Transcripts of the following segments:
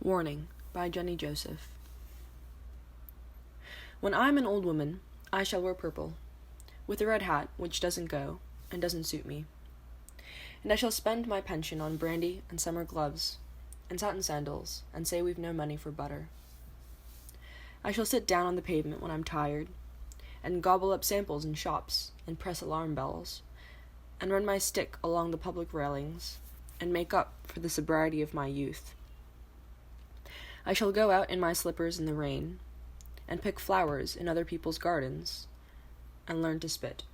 Warning by Jenny Joseph. When I am an old woman, I shall wear purple, with a red hat which doesn't go and doesn't suit me. And I shall spend my pension on brandy and summer gloves and satin sandals and say we've no money for butter. I shall sit down on the pavement when I'm tired and gobble up samples in shops and press alarm bells and run my stick along the public railings and make up for the sobriety of my youth. I shall go out in my slippers in the rain and pick flowers in other people's gardens and learn to spit.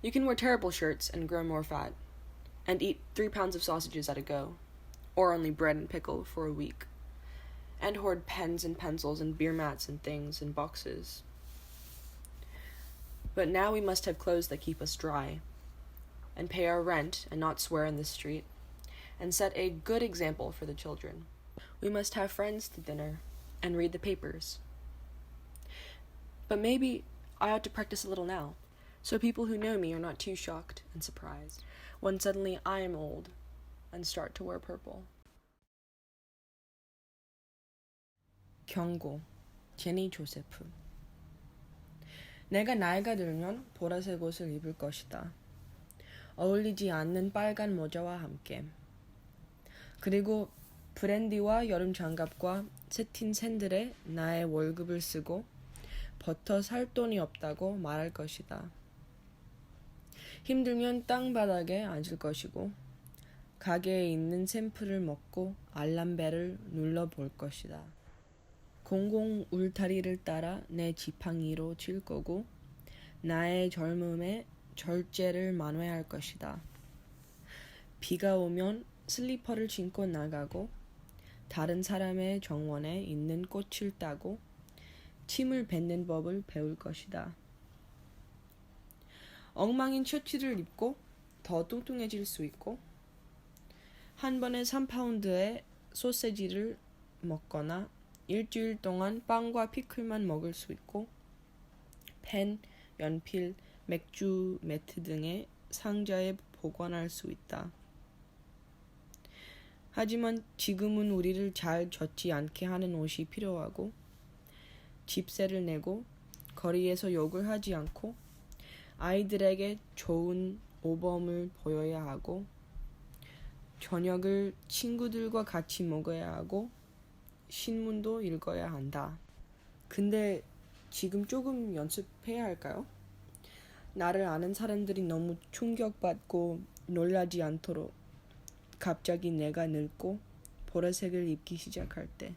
You can wear terrible shirts and grow more fat and eat three pounds of sausages at a go, or only bread and pickle for a week, and hoard pens and pencils and beer mats and things in boxes. But now we must have clothes that keep us dry, and pay our rent and not swear in the street, and set a good example for the children. We must have friends to dinner and read the papers. But maybe I ought to practice a little now, so people who know me are not too shocked and surprised when suddenly I am old and start to wear purple. 경고 제니 조세프 내가 나이가 들면 보라색 옷을 입을 것이다. 어울리지 않는 빨간 모자와 함께. 그리고 브랜디와 여름 장갑과 세틴 샌들에 나의 월급을 쓰고 버터 살 돈이 없다고 말할 것이다. 힘들면 땅바닥에 앉을 것이고 가게에 있는 샘플을 먹고 알람벨을 눌러볼 것이다. 공공 울타리를 따라 내 지팡이로 칠 거고 나의 젊음에 절제를 만회할 것이다. 비가 오면 슬리퍼를 신고 나가고 다른 사람의 정원에 있는 꽃을 따고 침을 뱉는 법을 배울 것이다. 엉망인 셔츠를 입고 더 뚱뚱해질 수 있고 한 번에 3파운드의 소세지를 먹거나 일주일 동안 빵과 피클만 먹을 수 있고 펜, 연필, 맥주 매트 등의 상자에 보관할 수 있다. 하지만 지금은 우리를 잘 젖지 않게 하는 옷이 필요하고 집세를 내고 거리에서 욕을 하지 않고 아이들에게 좋은 오범을 보여야 하고 저녁을 친구들과 같이 먹어야 하고 신문도 읽어야 한다. 근데 지금 조금 연습해야 할까요? 나를 아는 사람들이 너무 충격받고 놀라지 않도록 갑자기 내가 늙고 보라색을 입기 시작할 때